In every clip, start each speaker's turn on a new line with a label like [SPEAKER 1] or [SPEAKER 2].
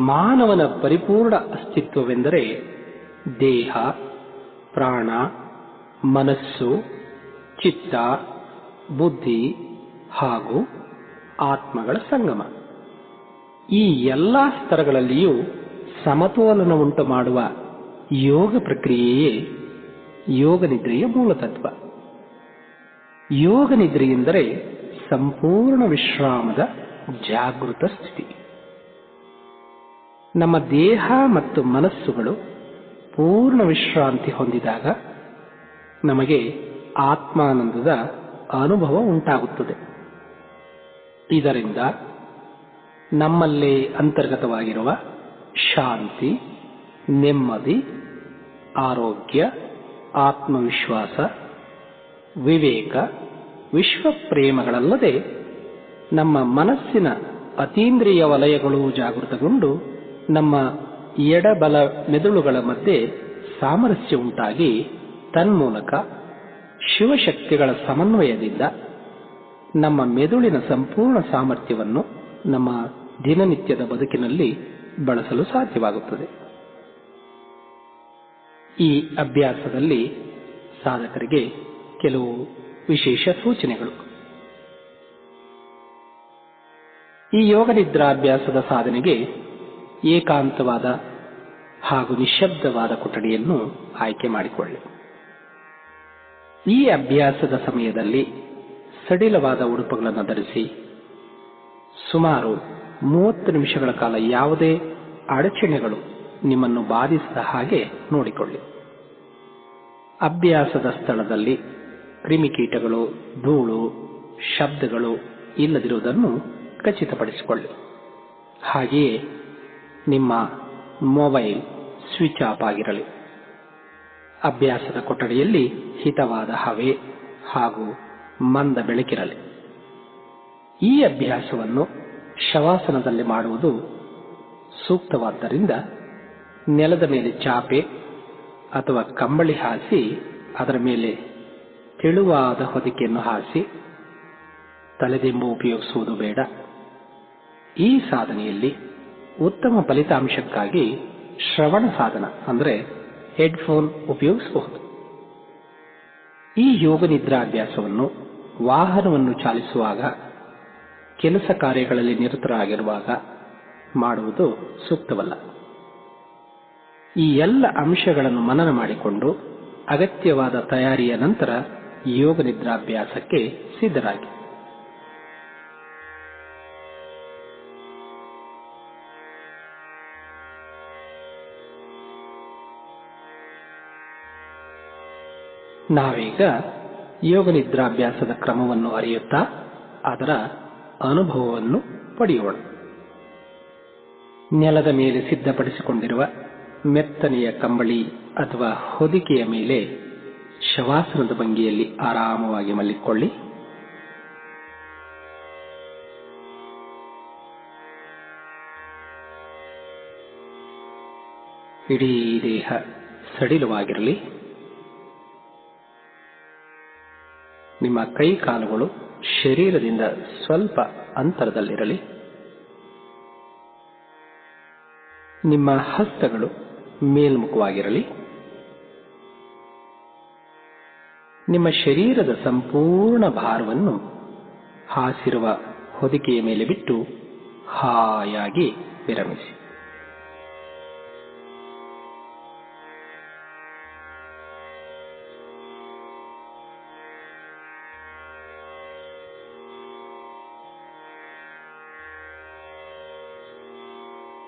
[SPEAKER 1] ಮಾನವನ ಪರಿಪೂರ್ಣ ಅಸ್ತಿತ್ವವೆಂದರೆ ದೇಹ, ಪ್ರಾಣ, ಮನಸ್ಸು, ಚಿತ್ತ, ಬುದ್ಧಿ ಹಾಗೂ ಆತ್ಮಗಳ ಸಂಗಮ. ಈ ಎಲ್ಲ ಸ್ತರಗಳಲ್ಲಿಯೂ ಸಮತೋಲನ ಉಂಟು ಮಾಡುವ ಯೋಗ ಪ್ರಕ್ರಿಯೆಯೇ ಯೋಗ ನಿದ್ರೆಯ ಮೂಲತತ್ವ. ಯೋಗ ನಿದ್ರೆ ಎಂದರೆ ಸಂಪೂರ್ಣ ವಿಶ್ರಾಮದ ಜಾಗೃತ ಸ್ಥಿತಿ. ನಮ್ಮ ದೇಹ ಮತ್ತು ಮನಸ್ಸುಗಳು ಪೂರ್ಣ ವಿಶ್ರಾಂತಿ ಹೊಂದಿದಾಗ ನಮಗೆ ಆತ್ಮಾನಂದದ ಅನುಭವ ಉಂಟಾಗುತ್ತದೆ. ಇದರಿಂದ ನಮ್ಮಲ್ಲೇ ಅಂತರ್ಗತವಾಗಿರುವ ಶಾಂತಿ, ನೆಮ್ಮದಿ, ಆರೋಗ್ಯ, ಆತ್ಮವಿಶ್ವಾಸ, ವಿವೇಕ, ವಿಶ್ವಪ್ರೇಮಗಳಲ್ಲದೆ ನಮ್ಮ ಮನಸ್ಸಿನ ಅತೀಂದ್ರಿಯ ವಲಯಗಳು ಜಾಗೃತಗೊಂಡು ನಮ್ಮ ಎಡಬಲ ಮೆದುಳುಗಳ ಮಧ್ಯೆ ಸಾಮರಸ್ಯ ಉಂಟಾಗಿ ತನ್ಮೂಲಕ ಶಿವಶಕ್ತಿಗಳ ಸಮನ್ವಯದಿಂದ ನಮ್ಮ ಮೆದುಳಿನ ಸಂಪೂರ್ಣ ಸಾಮರ್ಥ್ಯವನ್ನು ನಮ್ಮ ದಿನನಿತ್ಯದ ಬದುಕಿನಲ್ಲಿ ಬಳಸಲು ಸಾಧ್ಯವಾಗುತ್ತದೆ. ಈ ಅಭ್ಯಾಸದಲ್ಲಿ ಸಾಧಕರಿಗೆ ಕೆಲವು ವಿಶೇಷ ಸೂಚನೆಗಳು. ಈ ಯೋಗ ನಿದ್ರಾಭ್ಯಾಸದ ಸಾಧನೆಗೆ ಏಕಾಂತವಾದ ಹಾಗೂ ನಿಶಬ್ದವಾದ ಕೊಠಡಿಯನ್ನು ಆಯ್ಕೆ ಮಾಡಿಕೊಳ್ಳಿ. ಈ ಅಭ್ಯಾಸದ ಸಮಯದಲ್ಲಿ ಸಡಿಲವಾದ ಉಡುಪುಗಳನ್ನು ಧರಿಸಿ ಸುಮಾರು ಮೂವತ್ತು ನಿಮಿಷಗಳ ಕಾಲ ಯಾವುದೇ ಅಡಚಣೆಗಳು ನಿಮ್ಮನ್ನು ಬಾಧಿಸದ ಹಾಗೆ ನೋಡಿಕೊಳ್ಳಿ. ಅಭ್ಯಾಸದ ಸ್ಥಳದಲ್ಲಿ ಕ್ರಿಮಿಕೀಟಗಳು, ಧೂಳು, ಶಬ್ದಗಳು ಇಲ್ಲದಿರುವುದನ್ನು ಖಚಿತಪಡಿಸಿಕೊಳ್ಳಿ. ಹಾಗೆಯೇ ನಿಮ್ಮ ಮೊಬೈಲ್ ಸ್ವಿಚ್ ಆಫ್ ಆಗಿರಲಿ. ಅಭ್ಯಾಸದ ಕೊಠಡಿಯಲ್ಲಿ ಹಿತವಾದ ಹವೆ ಹಾಗೂ ಮಂದ ಬೆಳಕಿರಲಿ. ಈ ಅಭ್ಯಾಸವನ್ನು ಶವಾಸನದಲ್ಲಿ ಮಾಡುವುದು ಸೂಕ್ತವಾದ್ದರಿಂದ ನೆಲದ ಮೇಲೆ ಚಾಪೆ ಅಥವಾ ಕಂಬಳಿ ಹಾಸಿ ಅದರ ಮೇಲೆ ತೆಳುವಾದ ಹೊದಿಕೆಯನ್ನು ಹಾಸಿ ತಲೆದಿಂಬು ಉಪಯೋಗಿಸುವುದು ಬೇಡ. ಈ ಸಾಧನೆಯಲ್ಲಿ ಉತ್ತಮ ಫಲಿತಾಂಶಕ್ಕಾಗಿ ಶ್ರವಣ ಸಾಧನ, ಅಂದರೆ ಹೆಡ್ಫೋನ್ ಉಪಯೋಗಿಸಬಹುದು. ಈ ಯೋಗ ನಿದ್ರಾಭ್ಯಾಸವನ್ನು ವಾಹನವನ್ನು ಚಾಲಿಸುವಾಗ, ಕೆಲಸ ಕಾರ್ಯಗಳಲ್ಲಿ ನಿರತರಾಗಿರುವಾಗ ಮಾಡುವುದು ಸೂಕ್ತವಲ್ಲ. ಈ ಎಲ್ಲ ಅಂಶಗಳನ್ನು ಮನನ ಮಾಡಿಕೊಂಡು ಅಗತ್ಯವಾದ ತಯಾರಿಯ ನಂತರ ಯೋಗ ನಿದ್ರಾಭ್ಯಾಸಕ್ಕೆ ಸಿದ್ಧರಾಗಿ. ನಾವೀಗ ಯೋಗ ನಿದ್ರಾಭ್ಯಾಸದ ಕ್ರಮವನ್ನು ಅರಿಯುತ್ತಾ ಅದರ ಅನುಭವವನ್ನು ಪಡೆಯೋಣ. ನೆಲದ ಮೇಲೆ ಸಿದ್ಧಪಡಿಸಿಕೊಂಡಿರುವ ಮೆತ್ತನೆಯ ಕಂಬಳಿ ಅಥವಾ ಹೊದಿಕೆಯ ಮೇಲೆ ಶವಾಸನದ ಭಂಗಿಯಲ್ಲಿ ಆರಾಮವಾಗಿ ಮಲ್ಲಿಕೊಳ್ಳಿ. ಇಡೀ ದೇಹ ಸಡಿಲವಾಗಿರಲಿ. ನಿಮ್ಮ ಕೈ ಕಾಲುಗಳು ಶರೀರದಿಂದ ಸ್ವಲ್ಪ ಅಂತರದಲ್ಲಿರಲಿ. ನಿಮ್ಮ ಹಸ್ತಗಳು ಮೇಲ್ಮುಖವಾಗಿರಲಿ. ನಿಮ್ಮ ಶರೀರದ ಸಂಪೂರ್ಣ ಭಾರವನ್ನು ಹಾಸಿರುವ ಹೊದಿಕೆಯ ಮೇಲೆ ಬಿಟ್ಟು ಹಾಯಾಗಿ ವಿರಮಿಸಿ.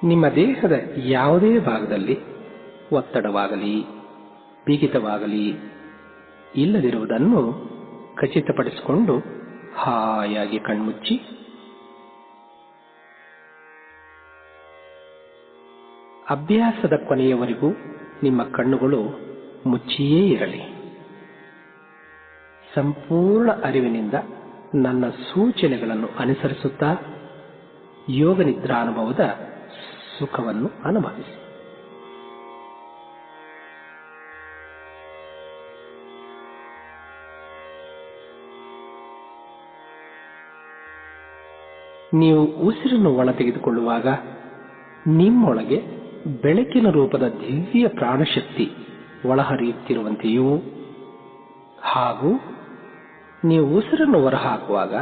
[SPEAKER 1] ನಿಮ್ಮ ದೇಹದ ಯಾವುದೇ ಭಾಗದಲ್ಲಿ ಒತ್ತಡವಾಗಲಿ ಬಿಗಿತವಾಗಲಿ ಇಲ್ಲದಿರುವುದನ್ನು ಖಚಿತಪಡಿಸಿಕೊಂಡು ಹಾಯಾಗಿ ಕಣ್ಮುಚ್ಚಿ. ಅಭ್ಯಾಸದ ಕೊನೆಯವರೆಗೂ ನಿಮ್ಮ ಕಣ್ಣುಗಳು ಮುಚ್ಚಿಯೇ ಇರಲಿ. ಸಂಪೂರ್ಣ ಅರಿವಿನಿಂದ ನನ್ನ ಸೂಚನೆಗಳನ್ನು ಅನುಸರಿಸುತ್ತಾ ಯೋಗ ನಿದ್ರಾನುಭವದ ಸುಖವನ್ನು ಅನುಭವಿಸಿ. ನೀವು ಉಸಿರನ್ನು ಒಳ ತೆಗೆದುಕೊಳ್ಳುವಾಗ ನಿಮ್ಮೊಳಗೆ ಬೆಳಕಿನ ರೂಪದ ದಿವ್ಯ ಪ್ರಾಣಶಕ್ತಿ ಒಳಹರಿಯುತ್ತಿರುವಂತೆಯೂ ಹಾಗೂ ನೀವು ಉಸಿರನ್ನು ಹೊರಹಾಕುವಾಗ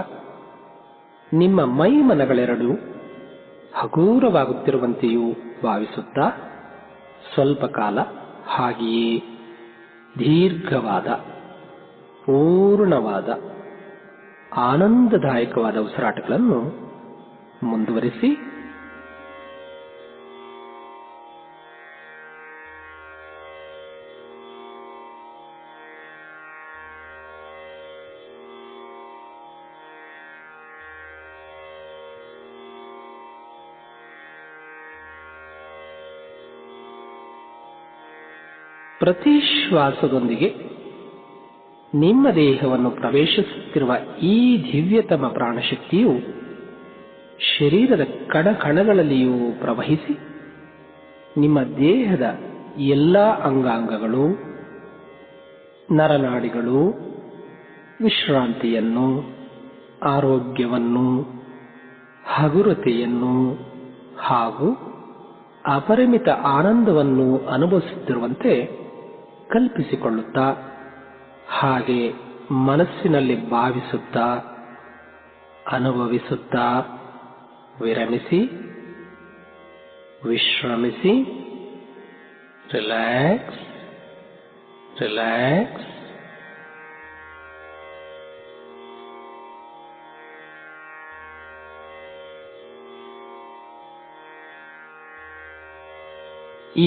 [SPEAKER 1] ನಿಮ್ಮ ಮೈ ಮನಗಳೆರಡೂ ಹಗೂರವಾಗುತ್ತಿರುವಂತೆಯೂ ಭಾವಿಸುತ್ತಾ ಸ್ವಲ್ಪ ಕಾಲ ಹಾಗೆಯೇ ದೀರ್ಘವಾದ ಪೂರ್ಣವಾದ ಆನಂದದಾಯಕವಾದ ಉಸಿರಾಟಗಳನ್ನು ಮುಂದುವರಿಸಿ ಪ್ರತಿ ಶ್ವಾಸದೊಂದಿಗೆ ನಿಮ್ಮ ದೇಹವನ್ನು ಪ್ರವೇಶಿಸುತ್ತಿರುವ ಈ ದಿವ್ಯತಮ ಪ್ರಾಣಶಕ್ತಿಯು ಶರೀರದ ಕಣ ಕಣಗಳಲ್ಲಿಯೂ ಪ್ರವಹಿಸಿ ನಿಮ್ಮ ದೇಹದ ಎಲ್ಲ ಅಂಗಾಂಗಗಳು, ನರನಾಡಿಗಳು, ವಿಶ್ರಾಂತಿಯನ್ನು, ಆರೋಗ್ಯವನ್ನು, ಹಗುರತೆಯನ್ನು ಹಾಗೂ ಅಪರಿಮಿತ ಆನಂದವನ್ನು ಅನುಭವಿಸುತ್ತಿರುವಂತೆ ಕಲ್ಪಿಸಿಕೊಳ್ಳುತ್ತಾ ಹಾಗೆ ಮನಸ್ಸಿನಲ್ಲಿ ಭಾವಿಸುತ್ತಾ ಅನುಭವಿಸುತ್ತಾ ವಿರಮಿಸಿ ವಿಶ್ರಮಿಸಿ ರಿಲ್ಯಾಕ್ಸ್ ರಿಲ್ಯಾಕ್ಸ್.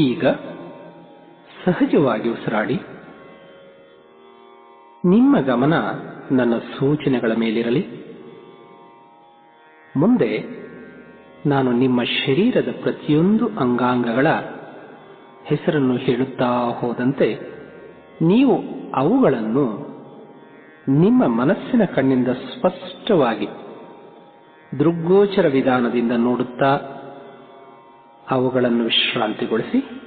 [SPEAKER 1] ಈಗ ಸಹಜವಾಗಿ ಉಸಿರಾಡಿ. ನಿಮ್ಮ ಗಮನ ನನ್ನ ಸೂಚನೆಗಳ ಮೇಲಿರಲಿ. ಮುಂದೆ ನಾನು ನಿಮ್ಮ ಶರೀರದ ಪ್ರತಿಯೊಂದು ಅಂಗಾಂಗಗಳ ಹೆಸರನ್ನು ಹೇಳುತ್ತಾ ಹೋದಂತೆ ನೀವು ಅವುಗಳನ್ನು ನಿಮ್ಮ ಮನಸ್ಸಿನ ಕಣ್ಣಿಂದ ಸ್ಪಷ್ಟವಾಗಿ, ದೃಗ್ಗೋಚರ ವಿಧಾನದಿಂದ ನೋಡುತ್ತಾ ಅವುಗಳನ್ನು ವಿಶ್ರಾಂತಿಗೊಳಿಸಿ.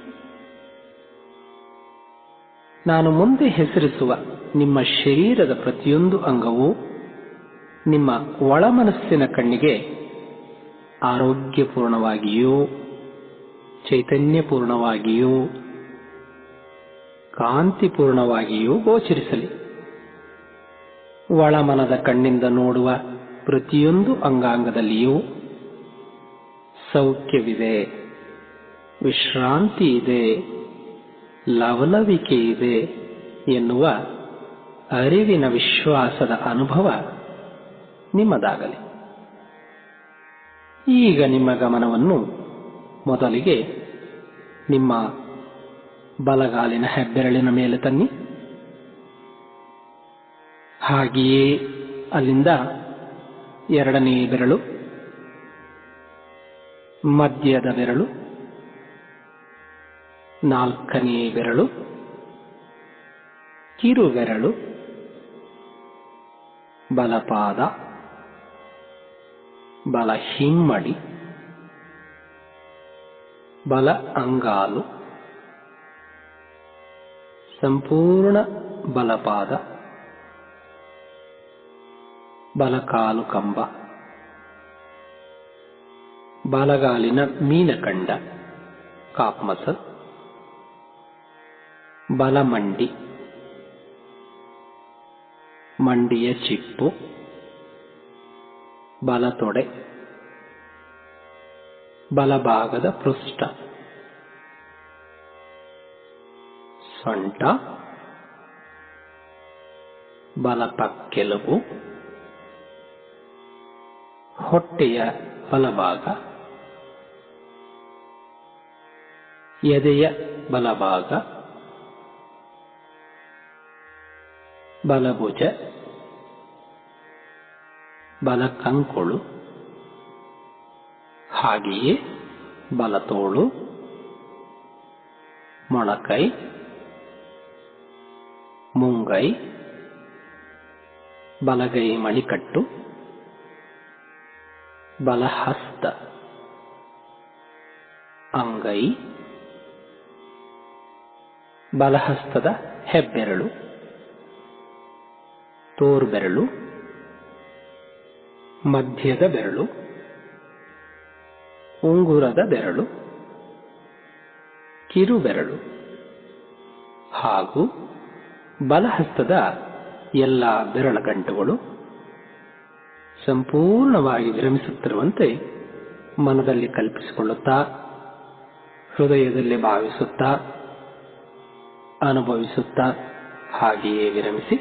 [SPEAKER 1] ನಾನು ಮುಂದೆ ಹೆಸರಿಸುವ ನಿಮ್ಮ ಶರೀರದ ಪ್ರತಿಯೊಂದು ಅಂಗವೂ ನಿಮ್ಮ ಒಳಮನಸ್ಸಿನ ಕಣ್ಣಿಗೆ ಆರೋಗ್ಯಪೂರ್ಣವಾಗಿಯೂ, ಚೈತನ್ಯಪೂರ್ಣವಾಗಿಯೂ, ಕಾಂತಿಪೂರ್ಣವಾಗಿಯೂ ಗೋಚರಿಸಲಿ. ಒಳಮನದ ಕಣ್ಣಿಂದ ನೋಡುವ ಪ್ರತಿಯೊಂದು ಅಂಗಾಂಗದಲ್ಲಿಯೂ ಸೌಖ್ಯವಿದೆ, ವಿಶ್ರಾಂತಿ ಇದೆ. ಲವಲವಿಕೆ ಇದೆ ಎನ್ನುವ ಅರಿವಿನ ವಿಶ್ವಾಸದ ಅನುಭವ ನಿಮ್ಮದಾಗಲಿ. ಈಗ ನಿಮ್ಮ ಗಮನವನ್ನು ಮೊದಲಿಗೆ ನಿಮ್ಮ ಬಲಗಾಲಿನ ಹೆಬ್ಬೆರಳಿನ ಮೇಲೆ ತನ್ನಿ. ಹಾಗೆಯೇ ಅಲ್ಲಿಂದ ಎರಡನೇ ಬೆರಳು, ಮಧ್ಯದ ಬೆರಳು ನಾಲ್ಕನೇ ಬೆರಳು, ಕಿರುಬೆರಳು, ಬಲಪಾದ, ಬಲ ಹಿಮ್ಮಡಿ, ಬಲ ಅಂಗಾಲು, ಸಂಪೂರ್ಣ ಬಲಪಾದ ಬಲಕಾಲು ಕಂಬ, ಬಲಗಾಲಿನ ಮೀನಕಂಡ ಕಾಪ್ಮಸಲ್ ಬಲಮಂಡಿ. ಮಂಡಿಯ ಚಿಪ್ಪು. ಬಲತೊಡೆ. ಬಲಭಾಗದ ಪೃಷ್ಠ. ಸೊಂಟ. ಬಲಪಕ್ಕೆಲುಬು ಹೊಟ್ಟೆಯ ಬಲಭಾಗ. ಎದೆಯ ಬಲಭಾಗ. ಬಲಭುಜ ಬಲಕಂಕುಳು ಹಾಗೆಯೇ ಬಲತೋಳು ಮೊಣಕೈ ಮುಂಗೈ ಬಲಗೈ ಮಣಿಕಟ್ಟು ಬಲಹಸ್ತ ಅಂಗೈ ಬಲಹಸ್ತದ ಹೆಬ್ಬೆರಳು. ತೋರ್ಬೆರಳು ಮಧ್ಯದ ಬೆರಳು, ಉಂಗುರದ ಬೆರಳು, ಕಿರು ಬೆರಳು ಹಾಗೂ ಬಲಹಸ್ತದ ಎಲ್ಲ ಬೆರಳ ಗಂಟುಗಳು ಸಂಪೂರ್ಣವಾಗಿ ವಿರಮಿಸುತ್ತಿರುವಂತೆ ಮನದಲ್ಲಿ ಕಲ್ಪಿಸಿಕೊಳ್ಳುತ್ತಾ, ಹೃದಯದಲ್ಲಿ ಭಾವಿಸುತ್ತಾ, ಅನುಭವಿಸುತ್ತಾ ಹಾಗೆಯೇ ವಿರಮಿಸಿ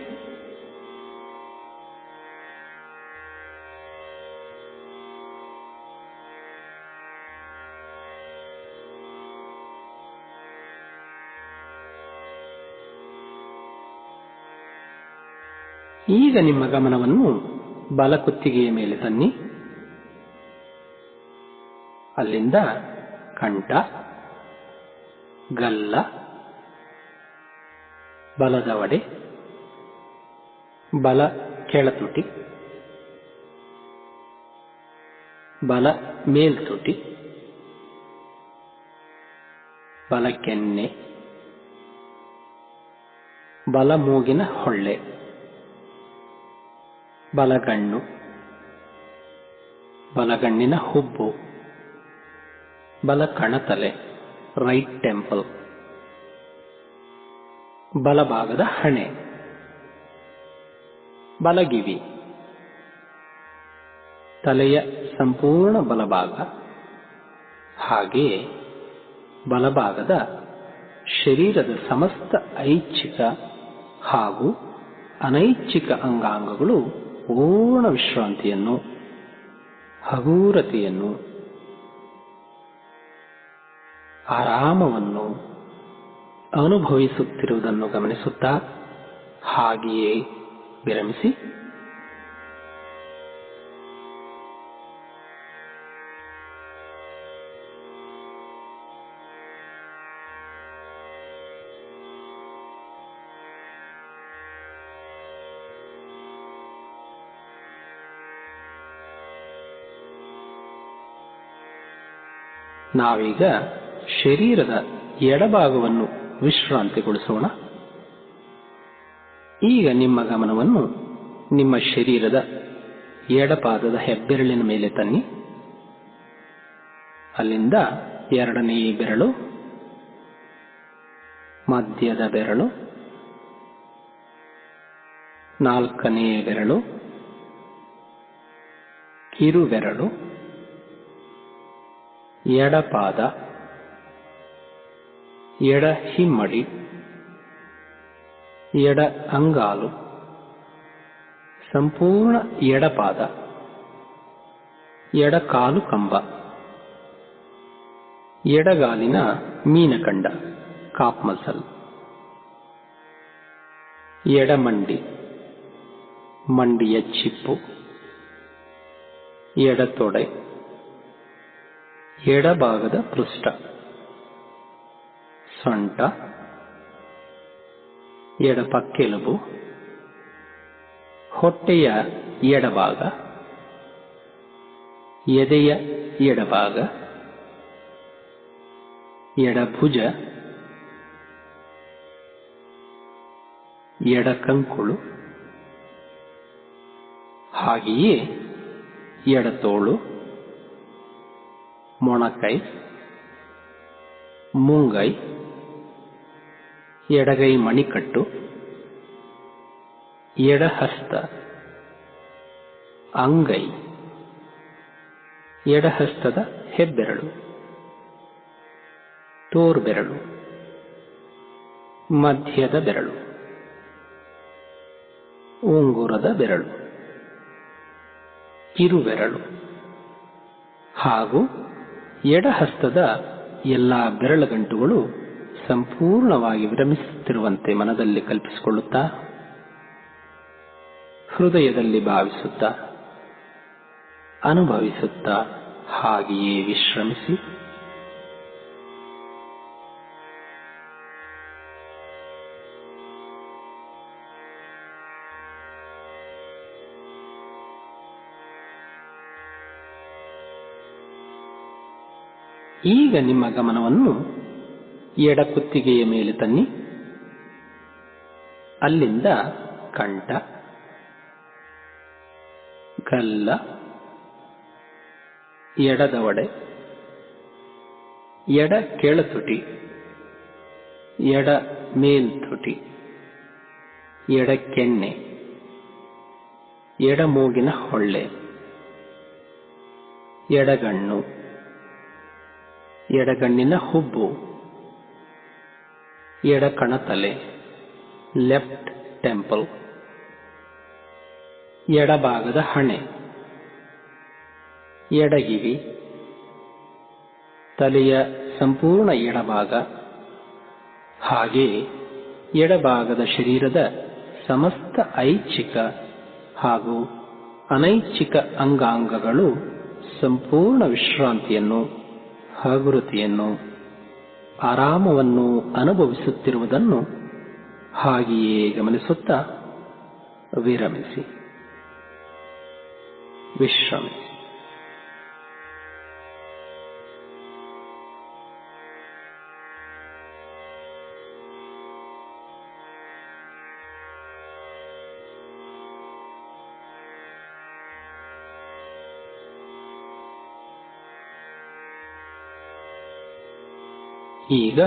[SPEAKER 1] ಈಗ ನಿಮ್ಮ ಗಮನವನ್ನು ಬಲಕುತ್ತಿಗೆಯ ಮೇಲೆ ತನ್ನಿ. ಅಲ್ಲಿಂದ ಕಂಠ, ಗಲ್ಲ ಬಲದವಡೆ ಬಲ ಕೆಳತುಟಿ, ಬಲ ಮೇಲ್ತುಟಿ, ಬಲ ಕೆನ್ನೆ, ಬಲ ಮೂಗಿನ ಹೊಳ್ಳೆ. ಬಲಗಣ್ಣು, ಬಲಗಣ್ಣಿನ ಹುಬ್ಬು ಬಲ ಕಣತಲೆ ರೈಟ್ ಟೆಂಪಲ್ ಬಲಭಾಗದ ಹಣೆ, ಬಲಗಿವಿ, ತಲೆಯ ಸಂಪೂರ್ಣ ಬಲಭಾಗ, ಹಾಗೆಯೇ ಬಲಭಾಗದ ಶರೀರದ ಸಮಸ್ತ ಐಚ್ಛಿಕ ಹಾಗೂ ಅನೈಚ್ಛಿಕ ಅಂಗಾಂಗಗಳು ಪೂರ್ಣ ವಿಶ್ರಾಂತಿಯನ್ನು ಹಗೂರತೆಯನ್ನು ಆರಾಮವನ್ನು ಅನುಭವಿಸುತ್ತಿರುವುದನ್ನು ಗಮನಿಸುತ್ತಾ ಹಾಗೆಯೇ ವಿರಮಿಸಿ ನಾವೀಗ ಶರೀರದ ಎಡಭಾಗವನ್ನು ವಿಶ್ರಾಂತಿಗೊಳಿಸೋಣ. ಈಗ ನಿಮ್ಮ ಗಮನವನ್ನು ನಿಮ್ಮ ಶರೀರದ ಎಡಪಾದದ ಹೆಬ್ಬೆರಳಿನ ಮೇಲೆ ತನ್ನಿ. ಅಲ್ಲಿಂದ ಎರಡನೇ ಬೆರಳು, ಮಧ್ಯದ ಬೆರಳು, ನಾಲ್ಕನೇ ಬೆರಳು, ಕಿರುಬೆರಳು ಎಡಪಾದ ಎಡ ಹಿಮ್ಮಡಿ ಎಡ ಅಂಗಾಲು ಸಂಪೂರ್ಣ ಎಡಪಾದ ಎಡಕಾಲು ಕಂಬ ಎಡಗಾಲಿನ ಮೀನಕಂಡ ಕಾಪ್ ಮಸಲ್ ಎಡಮಂಡಿ ಮಂಡಿಯ ಚಿಪ್ಪು ಎಡತೊಡೆ ಎಡಭಾಗದ ಪೃಷ್ಠ. ಸೊಂಟ. ಎಡಪಕ್ಕೆಲುಬು ಹೊಟ್ಟೆಯ ಎಡಭಾಗ. ಎದೆಯ ಎಡಭಾಗ. ಎಡಭುಜ. ಎಡಕಂಕುಳು. ಹಾಗೆಯೇ ಎಡತೋಳು. ಮೊಣಕೈ, ಮುಂಗೈ, ಎಡಗೈ ಮಣಿಕಟ್ಟು, ಎಡಹಸ್ತ, ಅಂಗೈ, ಎಡಹಸ್ತದ ಹೆಬ್ಬೆರಳು, ತೋರ್ಬೆರಳು, ಮಧ್ಯದ ಬೆರಳು, ಉಂಗುರದ ಬೆರಳು, ಕಿರುಬೆರಳು ಹಾಗೂ ಎಡಹಸ್ತದ ಎಲ್ಲ ಬೆರಳುಗಂಟುಗಳು ಸಂಪೂರ್ಣವಾಗಿ ವಿರಮಿಸುತ್ತಿರುವಂತೆ ಮನದಲ್ಲಿ ಕಲ್ಪಿಸಿಕೊಳ್ಳುತ್ತಾ ಹೃದಯದಲ್ಲಿ ಭಾವಿಸುತ್ತಾ ಅನುಭವಿಸುತ್ತಾ ಹಾಗೆಯೇ ವಿಶ್ರಮಿಸಿ ಈಗ ನಿಮ್ಮ ಗಮನವನ್ನು ಎಡ ಕುತ್ತಿಗೆಯ ಮೇಲೆ ತನ್ನಿ. ಅಲ್ಲಿಂದ ಕಂಠ, ಗಲ್ಲ ಎಡದವಡೆ ಎಡ ಕೆಳತುಟಿ, ಎಡ ಮೇಲ್ತುಟಿ, ಎಡ ಕೆನ್ನೆ ಎಡಮೂಗಿನ ಹೊಳ್ಳೆ ಎಡಗಣ್ಣು ಎಡಗಣ್ಣಿನ ಹುಬ್ಬು. ಎಡಕಣ ತಲೆ. Left temple. ಎಡಭಾಗದ ಹಣೆ. ಎಡಗಿವಿ. ತಲೆಯ ಸಂಪೂರ್ಣ ಎಡಭಾಗ. ಹಾಗೆ ಎಡಭಾಗದ ಶರೀರದ ಸಮಸ್ತ ಐಚ್ಛಿಕ ಹಾಗೂ ಅನೈಚ್ಛಿಕ ಅಂಗಾಂಗಗಳು ಸಂಪೂರ್ಣ ವಿಶ್ರಾಂತಿಯನ್ನು ಹಗುರತೆಯನ್ನು ಆರಾಮವನ್ನು ಅನುಭವಿಸುತ್ತಿರುವುದನ್ನು ಹಾಗೆಯೇ ಗಮನಿಸುತ್ತಾ ವಿರಮಿಸಿ. ವಿಶ್ರಮಿಸಿ. ಈಗ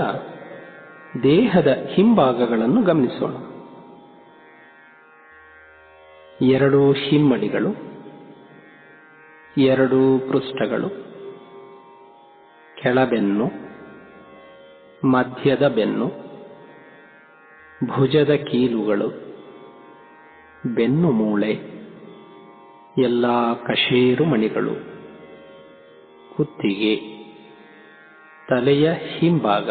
[SPEAKER 1] ದೇಹದ ಹಿಂಭಾಗಗಳನ್ನು ಗಮನಿಸೋಣ. ಎರಡು ಹಿಮ್ಮಡಿಗಳು, ಎರಡು ಪೃಷ್ಠಗಳು, ಕೆಳಬೆನ್ನು, ಮಧ್ಯದ ಬೆನ್ನು, ಭುಜದ ಕೀಲುಗಳು, ಬೆನ್ನು ಮೂಳೆ, ಎಲ್ಲ ಕಶೇರು ಮಣಿಗಳು ಕುತ್ತಿಗೆ. ತಲೆಯ ಹಿಂಭಾಗ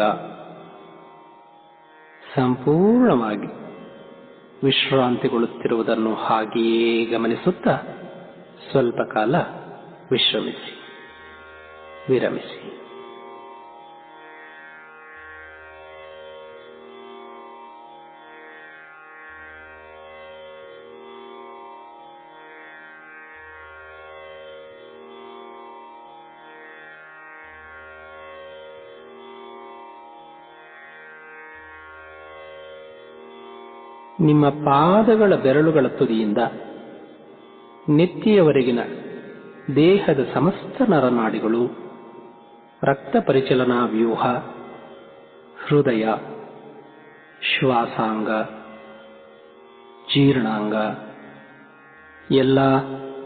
[SPEAKER 1] ಸಂಪೂರ್ಣವಾಗಿ ವಿಶ್ರಾಂತಿಗೊಳ್ಳುತ್ತಿರುವುದನ್ನು ಹಾಗೆಯೇ ಗಮನಿಸುತ್ತಾ ಸ್ವಲ್ಪ ಕಾಲ ವಿಶ್ರಮಿಸಿ ವಿರಮಿಸಿ. ನಿಮ್ಮ ಪಾದಗಳ ಬೆರಳುಗಳ ತುದಿಯಿಂದ ನೆತ್ತಿಯವರೆಗಿನ ದೇಹದ ಸಮಸ್ತ ನರನಾಡಿಗಳು, ರಕ್ತ ಪರಿಚಲನಾ ವ್ಯೂಹ, ಹೃದಯ, ಶ್ವಾಸಾಂಗ, ಜೀರ್ಣಾಂಗ, ಎಲ್ಲ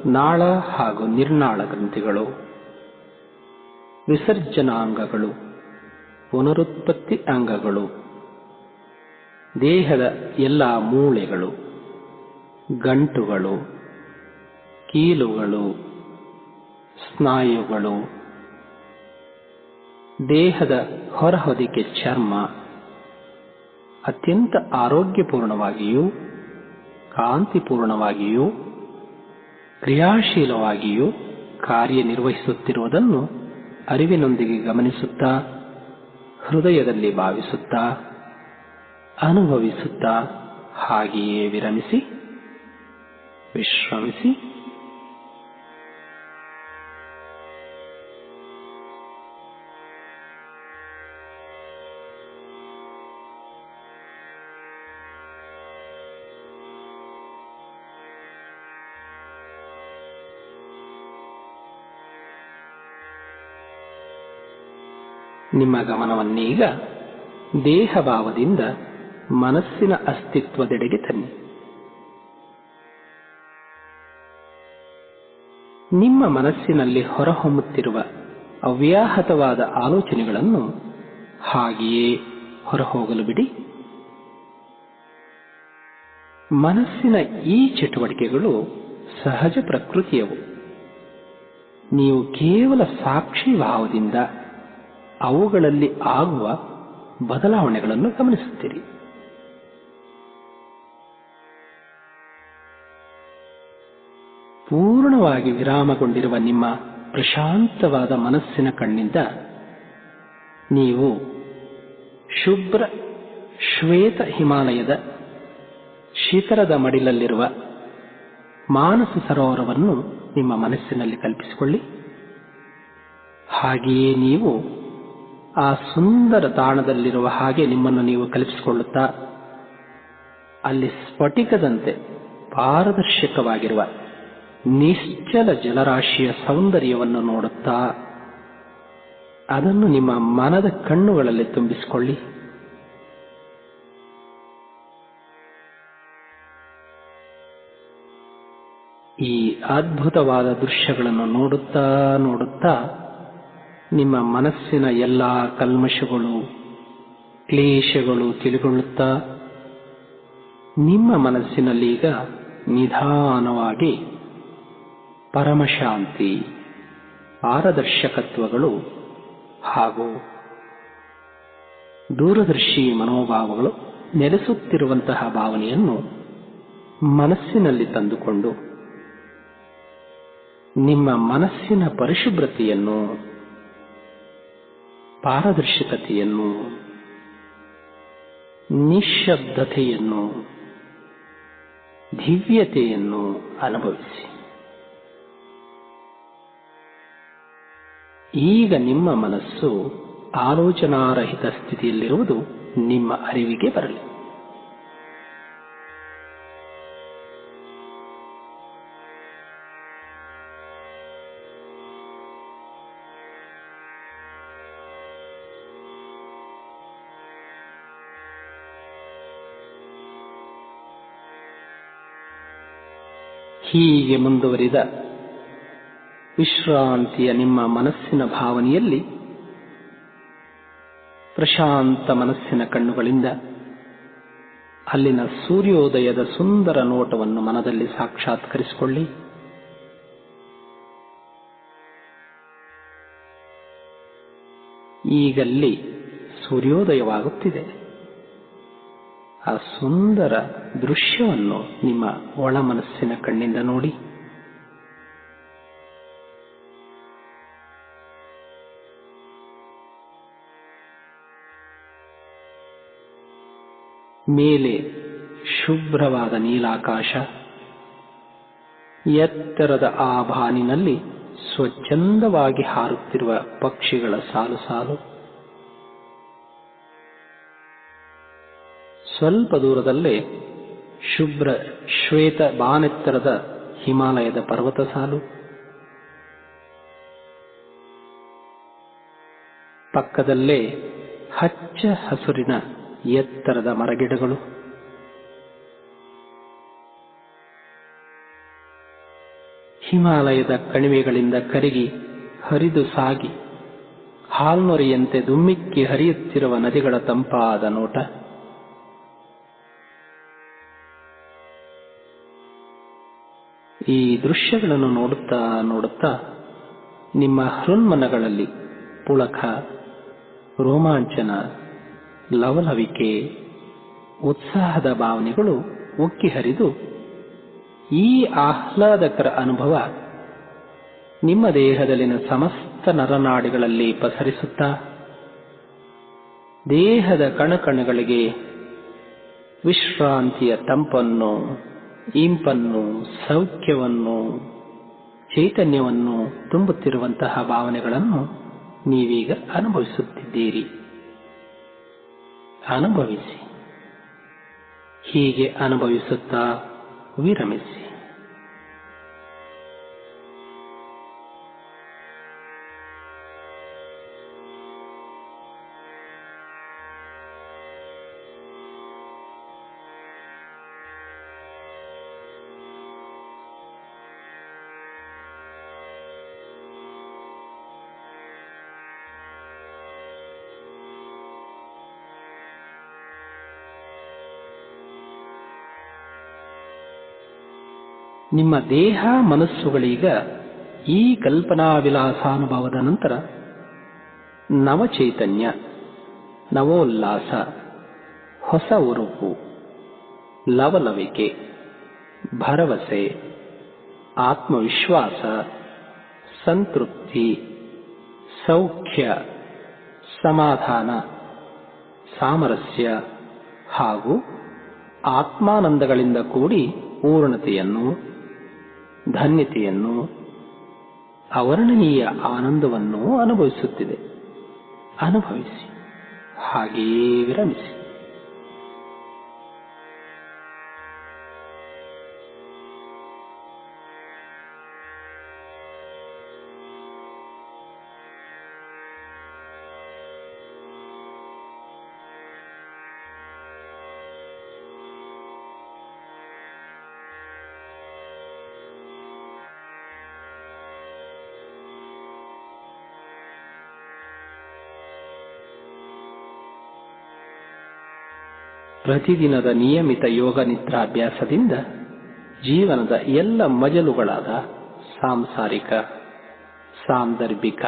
[SPEAKER 1] ನಾಳ ಹಾಗೂ ನಿರ್ನಾಳ ಗ್ರಂಥಿಗಳು, ವಿಸರ್ಜನಾಂಗಗಳು, ಪುನರುತ್ಪತ್ತಿ ಅಂಗಗಳು ದೇಹದ ಎಲ್ಲ ಮೂಳೆಗಳು, ಗಂಟುಗಳು, ಕೀಲುಗಳು, ಸ್ನಾಯುಗಳು, ದೇಹದ ಹೊರಹೊದಿಕೆ ಚರ್ಮ ಅತ್ಯಂತ ಆರೋಗ್ಯಪೂರ್ಣವಾಗಿಯೂ, ಕಾಂತಿಪೂರ್ಣವಾಗಿಯೂ, ಕ್ರಿಯಾಶೀಲವಾಗಿಯೂ ಕಾರ್ಯನಿರ್ವಹಿಸುತ್ತಿರುವುದನ್ನು ಅರಿವಿನೊಂದಿಗೆ ಗಮನಿಸುತ್ತಾ, ಹೃದಯದಲ್ಲಿ ಭಾವಿಸುತ್ತಾ ಅನುಭವಿಸುತ್ತಾ ಹಾಗೆಯೇ ವಿರಮಿಸಿ ವಿಶ್ರಮಿಸಿ. ನಿಮ್ಮ ಗಮನವನ್ನೀಗ ದೇಹಭಾವದಿಂದ ಮನಸ್ಸಿನ ಅಸ್ತಿತ್ವದೆಡೆಗೆ ತನ್ನಿ. ನಿಮ್ಮ ಮನಸ್ಸಿನಲ್ಲಿ ಹೊರಹೊಮ್ಮುತ್ತಿರುವ ಅವ್ಯಾಹತವಾದ ಆಲೋಚನೆಗಳನ್ನು ಹಾಗೆಯೇ ಹೊರಹೋಗಲು ಬಿಡಿ. ಮನಸ್ಸಿನ ಈ ಚಟುವಟಿಕೆಗಳು ಸಹಜ ಪ್ರಕೃತಿಯವು. ನೀವು ಕೇವಲ ಸಾಕ್ಷಿ ಭಾವದಿಂದ ಅವುಗಳಲ್ಲಿ ಆಗುವ ಬದಲಾವಣೆಗಳನ್ನು ಗಮನಿಸುತ್ತೀರಿ. ಪೂರ್ಣವಾಗಿ ವಿರಾಮಗೊಂಡಿರುವ ನಿಮ್ಮ ಪ್ರಶಾಂತವಾದ ಮನಸ್ಸಿನ ಕಣ್ಣಿಂದ ನೀವು ಶುಭ್ರ ಶ್ವೇತ ಹಿಮಾಲಯದ ಶಿಖರದ ಮಡಿಲಲ್ಲಿರುವ ಮಾನಸ ಸರೋವರವನ್ನು ನಿಮ್ಮ ಮನಸ್ಸಿನಲ್ಲಿ ಕಲ್ಪಿಸಿಕೊಳ್ಳಿ. ಹಾಗೆಯೇ ನೀವು ಆ ಸುಂದರ ತಾಣದಲ್ಲಿರುವ ಹಾಗೆ ನಿಮ್ಮನ್ನು ನೀವು ಕಲ್ಪಿಸಿಕೊಳ್ಳುತ್ತಾ, ಅಲ್ಲಿ ಸ್ಫಟಿಕದಂತೆ ಪಾರದರ್ಶಕವಾಗಿರುವ ನಿಶ್ಚಲ ಜಲರಾಶಿಯ ಸೌಂದರ್ಯವನ್ನು ನೋಡುತ್ತಾ ಅದನ್ನು ನಿಮ್ಮ ಮನದ ಕಣ್ಣುಗಳಲ್ಲಿ ತುಂಬಿಸಿಕೊಳ್ಳಿ. ಈ ಅದ್ಭುತವಾದ ದೃಶ್ಯಗಳನ್ನು ನೋಡುತ್ತಾ ನೋಡುತ್ತಾ ನಿಮ್ಮ ಮನಸ್ಸಿನ ಎಲ್ಲಾ ಕಲ್ಮಶಗಳು, ಕ್ಲೇಶಗಳು ತಿಳಿಗೊಳ್ಳುತ್ತಾ ನಿಮ್ಮ ಮನಸ್ಸಿನಲ್ಲಿ ಈಗ ನಿಧಾನವಾಗಿ ಪರಮಶಾಂತಿ, ಪಾರದರ್ಶಕತ್ವಗಳು ಹಾಗೂ ದೂರದರ್ಶಿ ಮನೋಭಾವಗಳು ನೆಲೆಸುತ್ತಿರುವಂತಹ ಭಾವನೆಯನ್ನು ಮನಸ್ಸಿನಲ್ಲಿ ತಂದುಕೊಂಡು ನಿಮ್ಮ ಮನಸ್ಸಿನ ಪರಿಶುಭ್ರತೆಯನ್ನು, ಪಾರದರ್ಶಕತೆಯನ್ನು, ನಿಶ್ಶಬ್ದತೆಯನ್ನು, ದಿವ್ಯತೆಯನ್ನು ಅನುಭವಿಸಿ. ಈಗ ನಿಮ್ಮ ಮನಸ್ಸು ಆಲೋಚನಾರಹಿತ ಸ್ಥಿತಿಯಲ್ಲಿರುವುದು ನಿಮ್ಮ ಅರಿವಿಗೆ ಬರಲಿ. ಹೀಗೆ ಮುಂದುವರಿದ ವಿಶ್ರಾಂತಿಯ ನಿಮ್ಮ ಮನಸ್ಸಿನ ಭಾವನೆಯಲ್ಲಿ ಪ್ರಶಾಂತ ಮನಸ್ಸಿನ ಕಣ್ಣುಗಳಿಂದ ಅಲ್ಲಿನ ಸೂರ್ಯೋದಯದ ಸುಂದರ ನೋಟವನ್ನು ಮನದಲ್ಲಿ ಸಾಕ್ಷಾತ್ಕರಿಸಿಕೊಳ್ಳಿ. ಈಗಲ್ಲಿ ಸೂರ್ಯೋದಯವಾಗುತ್ತಿದೆ. ಆ ಸುಂದರ ದೃಶ್ಯವನ್ನು ನಿಮ್ಮ ಒಳ ಮನಸ್ಸಿನ ಕಣ್ಣಿಂದ ನೋಡಿ. ಮೇಲೆ ಶುಭ್ರವಾದ ನೀಲಾಕಾಶ, ಎತ್ತರದ ಆ ಬಾನಿನಲ್ಲಿ ಸ್ವಚ್ಛಂದವಾಗಿ ಹಾರುತ್ತಿರುವ ಪಕ್ಷಿಗಳ ಸಾಲು ಸಾಲು. ಸ್ವಲ್ಪ ದೂರದಲ್ಲೇ ಶುಭ್ರ ಶ್ವೇತ ಬಾನೆತ್ತರದ ಹಿಮಾಲಯದ ಪರ್ವತ ಸಾಲು. ಪಕ್ಕದಲ್ಲೇ ಹಚ್ಚ ಹಸುರಿನ ಎತ್ತರದ ಮರಗಿಡಗಳು. ಹಿಮಾಲಯದ ಕಣಿವೆಗಳಿಂದ ಕರಗಿ ಹರಿದು ಸಾಗಿ, ಹಾಲ್ನೊರೆಯಂತೆ ದುಮ್ಮಿಕ್ಕಿ ಹರಿಯುತ್ತಿರುವ ನದಿಗಳ ತಂಪಾದ ನೋಟ. ಈ ದೃಶ್ಯಗಳನ್ನು ನೋಡುತ್ತಾ ನೋಡುತ್ತಾ ನಿಮ್ಮ ಹೃನ್ಮನಗಳಲ್ಲಿ ಪುಳಕ, ರೋಮಾಂಚನ ಲವಲವಿಕೆ, ಉತ್ಸಾಹದ ಭಾವನೆಗಳು ಉಕ್ಕಿ ಹರಿದು ಈ ಆಹ್ಲಾದಕರ ಅನುಭವ ನಿಮ್ಮ ದೇಹದಲ್ಲಿನ ಸಮಸ್ತ ನರನಾಡಿಗಳಲ್ಲಿ ಪಸರಿಸುತ್ತಾ, ದೇಹದ ಕಣಕಣಗಳಿಗೆ ವಿಶ್ರಾಂತಿಯ ತಂಪನ್ನು, ಇಂಪನ್ನು, ಸೌಖ್ಯವನ್ನು, ಚೈತನ್ಯವನ್ನು ತುಂಬುತ್ತಿರುವಂತಹ ಭಾವನೆಗಳನ್ನು ನೀವೀಗ ಅನುಭವಿಸುತ್ತಿದ್ದೀರಿ. ಅನುಭವಿಸಿ ಹೀಗೆ ಅನುಭವಿಸುತ್ತಾ ವಿರಮಿಸಿ. ನಿಮ್ಮ ದೇಹ ಮನಸ್ಸುಗಳೀಗ ಈ ಕಲ್ಪನಾ ವಿಲಾಸಾನುಭವದ ನಂತರ ನವಚೈತನ್ಯ, ನವೋಲ್ಲಾಸ, ಹೊಸ ಉರುಪು ಲವಲವಿಕೆ, ಭರವಸೆ, ಆತ್ಮವಿಶ್ವಾಸ, ಸಂತೃಪ್ತಿ, ಸೌಖ್ಯ, ಸಮಾಧಾನ, ಸಾಮರಸ್ಯ ಹಾಗೂ ಆತ್ಮಾನಂದಗಳಿಂದ ಕೂಡಿ ಪೂರ್ಣತೆಯನ್ನು ಧನ್ಯತೆಯನ್ನು ಅವರ್ಣನೀಯ ಆನಂದವನ್ನು ಅನುಭವಿಸುತ್ತಿದೆ. ಅನುಭವಿಸಿ ಹಾಗೆಯೇ ವಿರಮಿಸಿ. ಪ್ರತಿದಿನದ ನಿಯಮಿತ ಯೋಗ ನಿದ್ರಾಭ್ಯಾಸದಿಂದ ಜೀವನದ ಎಲ್ಲ ಮಜಲುಗಳಾದ ಸಾಂಸಾರಿಕ, ಸಾಂದರ್ಭಿಕ,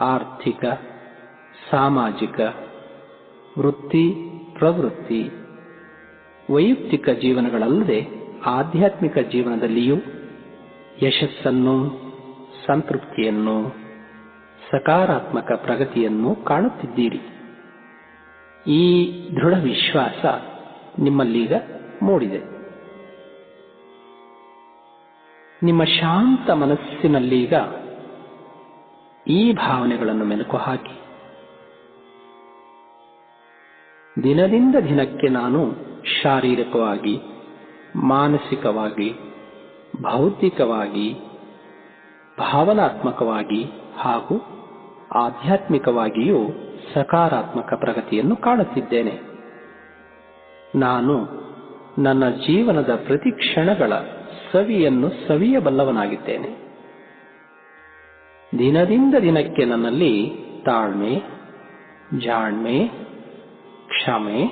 [SPEAKER 1] ಆರ್ಥಿಕ, ಸಾಮಾಜಿಕ, ವೃತ್ತಿ, ಪ್ರವೃತ್ತಿ, ವೈಯಕ್ತಿಕ ಜೀವನಗಳಲ್ಲದೆ ಆಧ್ಯಾತ್ಮಿಕ ಜೀವನದಲ್ಲಿಯೂ ಯಶಸ್ಸನ್ನು ಸಂತೃಪ್ತಿಯನ್ನು ಸಕಾರಾತ್ಮಕ ಪ್ರಗತಿಯನ್ನು ಕಾಣುತ್ತಿದ್ದೀರಿ. ಈ ದೃಢ ವಿಶ್ವಾಸ ನಿಮ್ಮಲ್ಲೀಗ ಮೂಡಿದೆ. ನಿಮ್ಮ ಶಾಂತ ಮನಸ್ಸಿನಲ್ಲೀಗ ಈ ಭಾವನೆಗಳನ್ನು ಮೆಲುಕು ಹಾಕಿ. ದಿನದಿಂದ ದಿನಕ್ಕೆ ನಾನು ಶಾರೀರಿಕವಾಗಿ, ಮಾನಸಿಕವಾಗಿ, ಭೌತಿಕವಾಗಿ, ಭಾವನಾತ್ಮಕವಾಗಿ ಹಾಗೂ ಆಧ್ಯಾತ್ಮಿಕವಾಗಿಯೂ ಸಕಾರಾತ್ಮಕ ಪ್ರಗತಿಯನ್ನು ಕಾಣುತ್ತಿದ್ದೇನೆ. ನಾನು ನನ್ನ ಜೀವನದ ಪ್ರತಿ ಕ್ಷಣಗಳ ಸವಿಯನ್ನು ಸವಿಯಬಲ್ಲವನಾಗಿದ್ದೇನೆ. ದಿನದಿಂದ ದಿನಕ್ಕೆ ನನ್ನಲ್ಲಿ ತಾಳ್ಮೆ, ಜಾಣ್ಮೆ, ಕ್ಷಮೆ,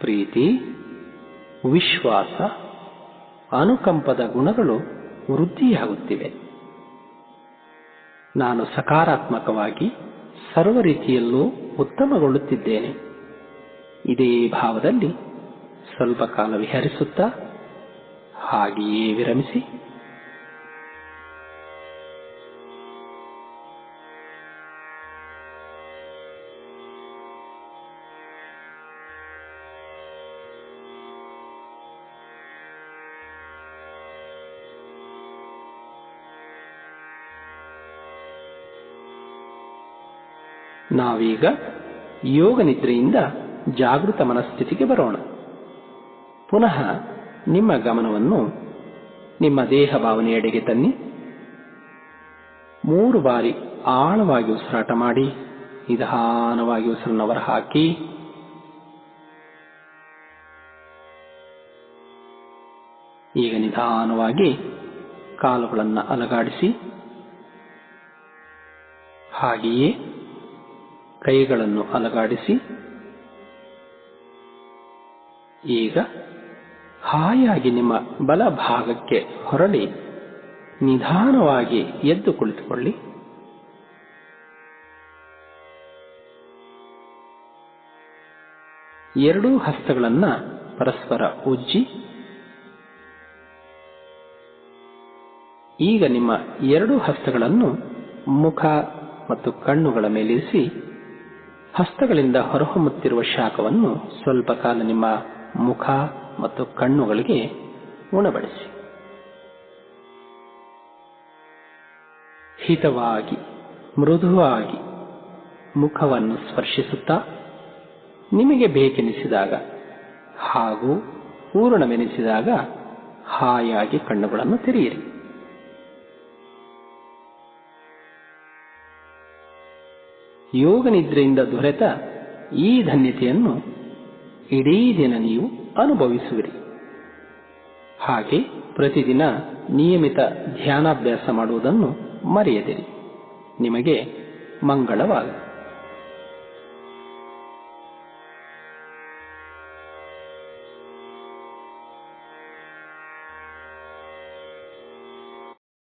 [SPEAKER 1] ಪ್ರೀತಿ, ವಿಶ್ವಾಸ, ಅನುಕಂಪದ ಗುಣಗಳು ವೃದ್ಧಿಯಾಗುತ್ತಿವೆ. ನಾನು ಸಕಾರಾತ್ಮಕವಾಗಿ ಸರ್ವ ರೀತಿಯಲ್ಲೂ ಉತ್ತಮಗೊಳ್ಳುತ್ತಿದ್ದೇನೆ. ಇದೇ ಭಾವದಲ್ಲಿ ಸ್ವಲ್ಪ ಕಾಲ ವಿಹರಿಸುತ್ತಾ ಹಾಗೆಯೇ ವಿರಮಿಸಿ ನಾವೀಗ ಯೋಗ ನಿದ್ರೆಯಿಂದ ಜಾಗೃತ ಮನಸ್ಥಿತಿಗೆ ಬರೋಣ. ಪುನಃ ನಿಮ್ಮ ಗಮನವನ್ನು ನಿಮ್ಮ ದೇಹ ಭಾವನೆಯೆಡೆಗೆ ತನ್ನಿ. ಮೂರು ಬಾರಿ ಆಳವಾಗಿ ಉಸಿರಾಟ ಮಾಡಿ, ನಿಧಾನವಾಗಿ ಉಸಿರನ್ನು ಹೊರಹಾಕಿ ಈಗ ನಿಧಾನವಾಗಿ ಕಾಲುಗಳನ್ನು ಅಲಗಾಡಿಸಿ. ಹಾಗೆಯೇ ಕೈಗಳನ್ನು ಅಲಗಾಡಿಸಿ, ಈಗ ಹಾಯಾಗಿ ನಿಮ್ಮ ಬಲಭಾಗಕ್ಕೆ ಹೊರಳಿ, ನಿಧಾನವಾಗಿ ಎದ್ದು ಕುಳಿತುಕೊಳ್ಳಿ. ಎರಡೂ ಹಸ್ತಗಳನ್ನು ಪರಸ್ಪರ ಉಜ್ಜಿ. ಈಗ ನಿಮ್ಮ ಎರಡು ಹಸ್ತಗಳನ್ನು ಮುಖ ಮತ್ತು ಕಣ್ಣುಗಳ ಮೇಲಿರಿಸಿ ಹಸ್ತಗಳಿಂದ ಹೊರಹೊಮ್ಮುತ್ತಿರುವ ಶಾಖವನ್ನು ಸ್ವಲ್ಪ ಕಾಲ ನಿಮ್ಮ ಮುಖ ಮತ್ತು ಕಣ್ಣುಗಳಿಗೆ ಉಣಬಡಿಸಿ. ಹಿತವಾಗಿ, ಮೃದುವಾಗಿ ಮುಖವನ್ನು ಸ್ಪರ್ಶಿಸುತ್ತಾ ನಿಮಗೆ ಬೇಕೆನಿಸಿದಾಗ ಹಾಗೂ ಪೂರ್ಣವೆನಿಸಿದಾಗ ಹಾಯಾಗಿ ಕಣ್ಣುಗಳನ್ನು ತೆರೆಯಿರಿ. ಯೋಗ ನಿದ್ರೆಯಿಂದ ದೊರೆತ ಈ ಧನ್ಯತೆಯನ್ನು ಇಡೀ ದಿನ ನೀವು ಅನುಭವಿಸುವಿರಿ. ಹಾಗೆ ಪ್ರತಿದಿನ ನಿಯಮಿತ ಧ್ಯಾನಾಭ್ಯಾಸ ಮಾಡುವುದನ್ನು ಮರೆಯದಿರಿ. ನಿಮಗೆ ಮಂಗಳವಾಗಲಿ.